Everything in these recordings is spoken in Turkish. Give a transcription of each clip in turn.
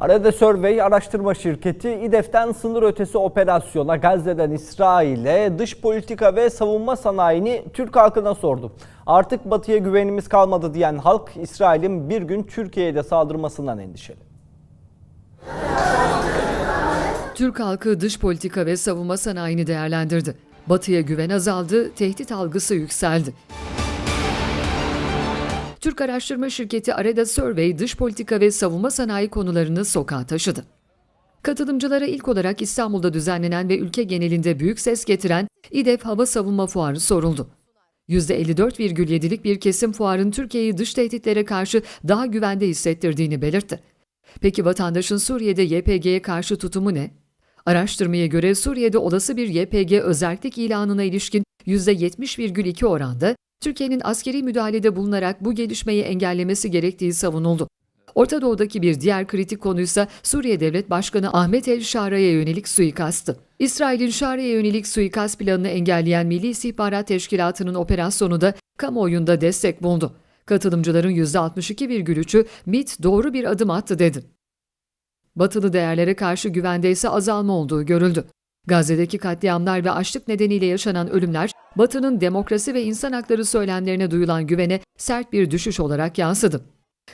Arada Survey araştırma şirketi İDEF'ten sınır ötesi operasyona Gazze'den İsrail'e dış politika ve savunma sanayini Türk halkına sordu. Artık batıya güvenimiz kalmadı diyen halk İsrail'in bir gün Türkiye'ye de saldırmasından endişeli. Türk halkı dış politika ve savunma sanayini değerlendirdi. Batıya güven azaldı, tehdit algısı yükseldi. Türk araştırma şirketi Areda Survey dış politika ve savunma sanayi konularını sokağa taşıdı. Katılımcılara ilk olarak İstanbul'da düzenlenen ve ülke genelinde büyük ses getiren İDEF Hava Savunma Fuarı soruldu. %54,7'lik bir kesim fuarın Türkiye'yi dış tehditlere karşı daha güvende hissettirdiğini belirtti. Peki vatandaşın Suriye'de YPG'ye karşı tutumu ne? Araştırmaya göre Suriye'de olası bir YPG özellik ilanına ilişkin %70,2 oranda Türkiye'nin askeri müdahalede bulunarak bu gelişmeyi engellemesi gerektiği savunuldu. Orta Doğu'daki bir diğer kritik konuysa Suriye Devlet Başkanı Ahmet El Şara'ya yönelik suikastı. İsrail'in Şara'ya yönelik suikast planını engelleyen Milli İstihbarat Teşkilatı'nın operasyonu da kamuoyunda destek buldu. Katılımcıların %62,3'ü MİT doğru bir adım attı dedi. Batılı değerlere karşı güvende ise azalma olduğu görüldü. Gazze'deki katliamlar ve açlık nedeniyle yaşanan ölümler, Batı'nın demokrasi ve insan hakları söylemlerine duyulan güvene sert bir düşüş olarak yansıdı.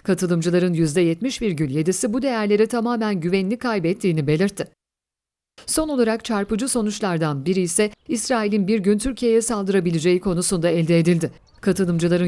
Katılımcıların %70,7'si bu değerlere tamamen güvenini kaybettiğini belirtti. Son olarak çarpıcı sonuçlardan biri ise İsrail'in bir gün Türkiye'ye saldırabileceği konusunda elde edildi. Katılımcıların